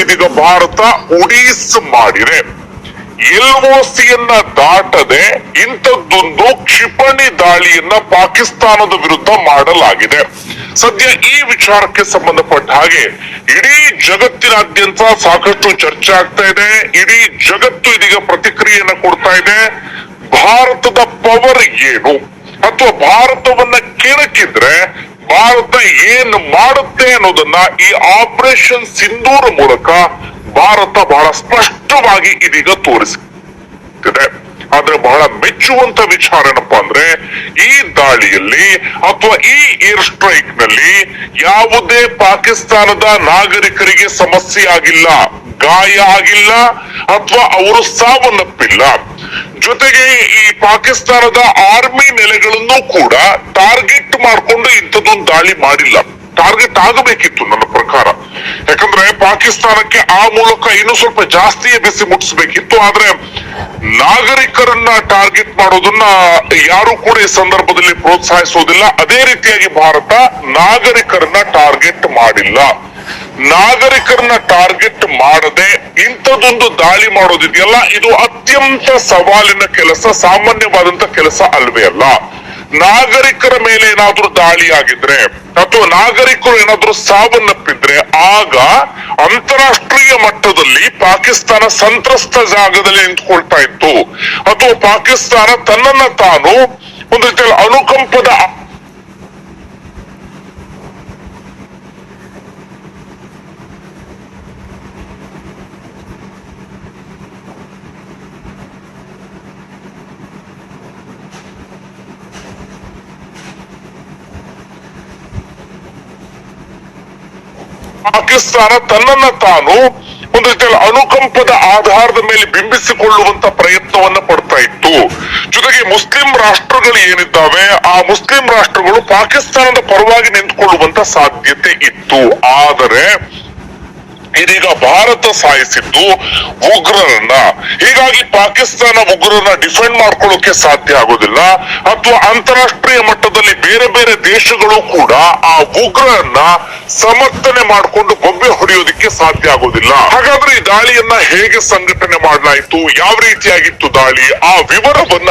ಇದೀಗ ಭಾರತ ಉಡೀಸ್ ಮಾಡಿದೆ. ಎಲ್ಒಸಿಯನ್ನ ದಾಟದೆ ಇಂಥದ್ದೊಂದು ಕ್ಷಿಪಣಿ ದಾಳಿಯನ್ನ ಪಾಕಿಸ್ತಾನದ ವಿರುದ್ಧ ಮಾಡಲಾಗಿದೆ. ಸದ್ಯ ಈ ವಿಚಾರಕ್ಕೆ ಸಂಬಂಧಪಟ್ಟ ಹಾಗೆ ಇಡೀ ಜಗತ್ತಿನಾದ್ಯಂತ ಸಾಕಷ್ಟು ಚರ್ಚೆ ಆಗ್ತಾ ಇದೆ. ಇಡೀ ಜಗತ್ತು ಇದೀಗ ಪ್ರತಿಕ್ರಿಯೆಯನ್ನ ಕೊಡ್ತಾ ಇದೆ. ಭಾರತದ ಪವರ್ ಏನು? ಅಥವಾ ಭಾರತವನ್ನ ಕೆಣಕಿದ್ರೆ ಭಾರತ ಏನ್ ಮಾಡುತ್ತೆ ಅನ್ನೋದನ್ನ ಈ ಆಪರೇಷನ್ ಸಿಂಧೂರ್ ಮೂಲಕ ಭಾರತ ಬಹಳ ಸ್ಪಷ್ಟವಾಗಿ ಇದೀಗ ತೋರಿಸಿದೆ. ಆದ್ರೆ ಬಹಳ ಮೆಚ್ಚುವಂತ ವಿಚಾರ ಏನಪ್ಪಾ ಅಂದ್ರೆ ಈ ದಾಳಿಯಲ್ಲಿ ಅಥವಾ ಈ ಏರ್ ಸ್ಟ್ರೈಕ್ನಲ್ಲಿ ಯಾವುದೇ ಪಾಕಿಸ್ತಾನದ ನಾಗರಿಕರಿಗೆ ಸಮಸ್ಯೆ ಆಗಿಲ್ಲ, ಗಾಯ ಆಗಿಲ್ಲ, ಅಥವಾ ಅವರು ಸಾವನ್ನಪ್ಪಿಲ್ಲ. ಜೊತೆಗೆ ಈ ಪಾಕಿಸ್ತಾನದ ಆರ್ಮಿ ನೆಲೆಗಳನ್ನು ಕೂಡ ಟಾರ್ಗೆಟ್ ಮಾಡಿಕೊಂಡು ಇಂಥದ್ದೊಂದು ದಾಳಿ ಮಾಡಿಲ್ಲ. ಟಾರ್ಗೆಟ್ ಆಗಬೇಕಿತ್ತು ನನ್ನ ಪ್ರಕಾರ. ಯಾಕಂದ್ರೆ ಪಾಕಿಸ್ತಾನಕ್ಕೆ ಆ ಮೂಲಕ ಇನ್ನೂ ಸ್ವಲ್ಪ ಜಾಸ್ತಿಯೇ ಬಿಸಿ ಮುಟ್ಟಿಸಬೇಕಿತ್ತು. ಆದ್ರೆ ನಾಗರಿಕರನ್ನ ಟಾರ್ಗೆಟ್ ಮಾಡೋದನ್ನ ಯಾರು ಕೂಡ ಈ ಸಂದರ್ಭದಲ್ಲಿ ಪ್ರೋತ್ಸಾಹಿಸೋದಿಲ್ಲ. ಅದೇ ರೀತಿಯಾಗಿ ಭಾರತ ನಾಗರಿಕರನ್ನ ಟಾರ್ಗೆಟ್ ಮಾಡಿಲ್ಲ. ನಾಗರಿಕರನ್ನ ಟಾರ್ಗೆಟ್ ಮಾಡದೆ ಇಂಥದೊಂದು ದಾಳಿ ಮಾಡೋದಿದೆಯಲ್ಲ, ಇದು ಅತ್ಯಂತ ಸವಾಲಿನ ಕೆಲಸ, ಸಾಮಾನ್ಯವಾದಂತ ಕೆಲಸ ಅಲ್ವೇ ಅಲ್ಲ. ನಾಗರಿಕರ ಮೇಲೆ ಏನಾದ್ರೂ ದಾಳಿ ಆಗಿದ್ರೆ ಅಥವಾ ನಾಗರಿಕರು ಏನಾದ್ರೂ ಸಾವನ್ನಪ್ಪಿದ್ರೆ, ಆಗ ಅಂತಾರಾಷ್ಟ್ರೀಯ ಮಟ್ಟದಲ್ಲಿ ಪಾಕಿಸ್ತಾನ ಸಂತ್ರಸ್ತ ಜಾಗದಲ್ಲಿ ನಿಂತ್ಕೊಳ್ತಾ ಇತ್ತು. ಅಥವಾ ಪಾಕಿಸ್ತಾನ ತನ್ನನ್ನ ತಾನು ಒಂದು ರೀತಿಯಲ್ಲಿ ಅನುಕಂಪದ ಪಾಕಿಸ್ತಾನ ತನ್ನನ್ನ ತಾನು ಒಂದು ರೀತಿಯಲ್ಲಿ ಅನುಕಂಪದ ಆಧಾರದ ಮೇಲೆ ಬಿಂಬಿಸಿಕೊಳ್ಳುವಂತ ಪ್ರಯತ್ನವನ್ನ ಪಡ್ತಾ ಇತ್ತು. ಜೊತೆಗೆ ಮುಸ್ಲಿಂ ರಾಷ್ಟ್ರಗಳು ಏನಿದ್ದಾವೆ, ಆ ಮುಸ್ಲಿಂ ರಾಷ್ಟ್ರಗಳು ಪಾಕಿಸ್ತಾನದ ಪರವಾಗಿ ನಿಂತ್ಕೊಳ್ಳುವಂತ ಸಾಧ್ಯತೆ ಇತ್ತು. ಆದರೆ ಇದೀಗ ಭಾರತ ಸಾಯಿಸಿದ್ದು ಉಗ್ರರನ್ನ. ಹೀಗಾಗಿ ಪಾಕಿಸ್ತಾನ ಉಗ್ರರನ್ನ ಡಿಫೆಂಡ್ ಮಾಡ್ಕೊಳ್ಳೋಕೆ ಸಾಧ್ಯ ಆಗೋದಿಲ್ಲ. ಅಥವಾ ಅಂತಾರಾಷ್ಟ್ರೀಯ ಮಟ್ಟದಲ್ಲಿ ಬೇರೆ ಬೇರೆ ದೇಶಗಳು ಕೂಡ ಆ ಉಗ್ರರನ್ನ ಸಮರ್ಥನೆ ಮಾಡಿಕೊಂಡು ಬೊಬ್ಬೆ ಹೊಡೆಯೋದಿಕ್ಕೆ ಸಾಧ್ಯ ಆಗೋದಿಲ್ಲ. ಹಾಗಾದ್ರೆ ಈ ದಾಳಿಯನ್ನ ಹೇಗೆ ಸಂಘಟನೆ ಮಾಡಲಾಯಿತು? ಯಾವ ರೀತಿಯಾಗಿತ್ತು ದಾಳಿ? ಆ ವಿವರವನ್ನ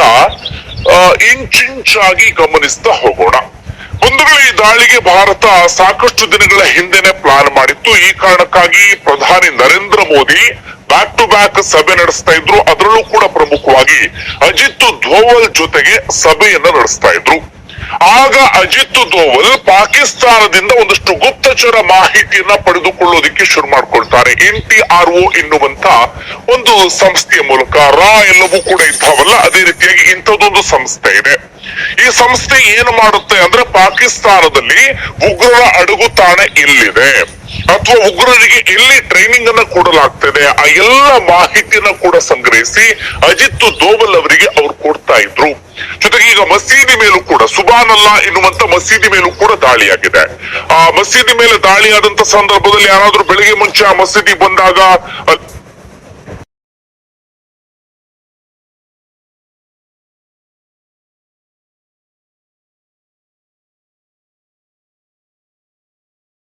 ಇಂಚಿಂಚಾಗಿ ಗಮನಿಸ್ತಾ ಹೋಗೋಣ. ಒಂದು ವೇಳೆ ಈ ದಾಳಿಗೆ ಭಾರತ ಸಾಕಷ್ಟು ದಿನಗಳ ಹಿಂದೆನೆ ಪ್ಲಾನ್ ಮಾಡಿತ್ತು. ಈ ಕಾರಣಕ್ಕಾಗಿ ಪ್ರಧಾನಿ Narendra Modi back to back ಸಭೆ ನಡೆಸ್ತಾ ಇದ್ರು. ಅದರಲ್ಲೂ ಕೂಡ ಪ್ರಮುಖವಾಗಿ ಅಜಿತ್ ಧೋವಲ್ ಜೊತೆಗೆ ಸಭೆಯನ್ನ ನಡೆಸ್ತಾ ಇದ್ರು. ಆಗ ಅಜಿತ್ ದೋವಲ್ ಪಾಕಿಸ್ತಾನದಿಂದ ಒಂದಷ್ಟು ಗುಪ್ತಚರ ಮಾಹಿತಿಯನ್ನ ಪಡೆದುಕೊಳ್ಳೋದಿಕ್ಕೆ ಶುರು ಮಾಡ್ಕೊಳ್ತಾರೆ. ಎನ್ ಟಿ ಆರ್ ಒ ಎನ್ನುವಂತ ಒಂದು ಸಂಸ್ಥೆಯ ಮೂಲಕ. ರಾ ಎಲ್ಲವೂ ಕೂಡ ಇದ್ದಾವಲ್ಲ, ಅದೇ ರೀತಿಯಾಗಿ ಇಂಥದ್ದೊಂದು ಸಂಸ್ಥೆ ಇದೆ. ಈ ಸಂಸ್ಥೆ ಏನು ಮಾಡುತ್ತೆ ಅಂದ್ರೆ ಪಾಕಿಸ್ತಾನದಲ್ಲಿ ಉಗ್ರರ ಅಡಗುತಾಣ ಎಲ್ಲಿದೆ? ಅಥವಾ ಉಗ್ರರಿಗೆ ಎಲ್ಲಿ ಟ್ರೈನಿಂಗ್ ಅನ್ನ ಕೊಡಲಾಗ್ತದೆ? ಆ ಎಲ್ಲ ಮಾಹಿತಿಯನ್ನ ಕೂಡ ಸಂಗ್ರಹಿಸಿ ಅಜಿತ್ ದೋವಲ್ ಅವರಿಗೆ ಅವ್ರು ಕೊಡ್ತಾ ಇದ್ರು. ಜೊತೆಗೆ ಈಗ ಮಸೀದಿ ಮೇಲೂ ಕೂಡ, ಸುಬಾನಲ್ಲ ಎನ್ನುವಂತ ಮಸೀದಿ ಮೇಲೂ ಕೂಡ ದಾಳಿಯಾಗಿದೆ. ಆ ಮಸೀದಿ ಮೇಲೆ ದಾಳಿಯಾದಂತ ಸಂದರ್ಭದಲ್ಲಿ ಯಾರಾದ್ರೂ ಬೆಳಿಗ್ಗೆ ಮುಂಚೆ ಆ ಮಸೀದಿ ಬಂದಾಗ